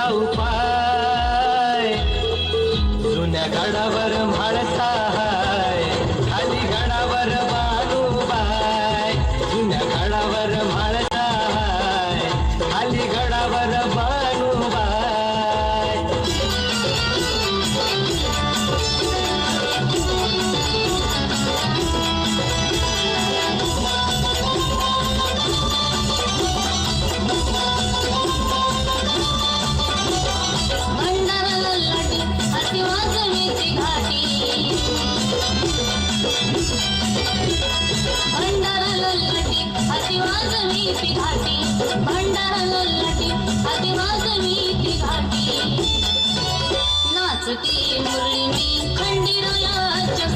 লাউ घाटी. नाचती मुरली मी खंडिरायाच्या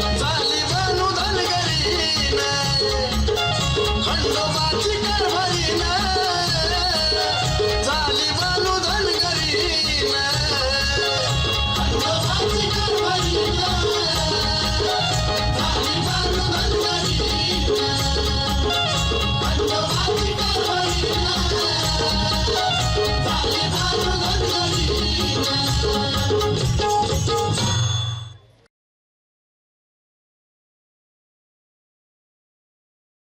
在。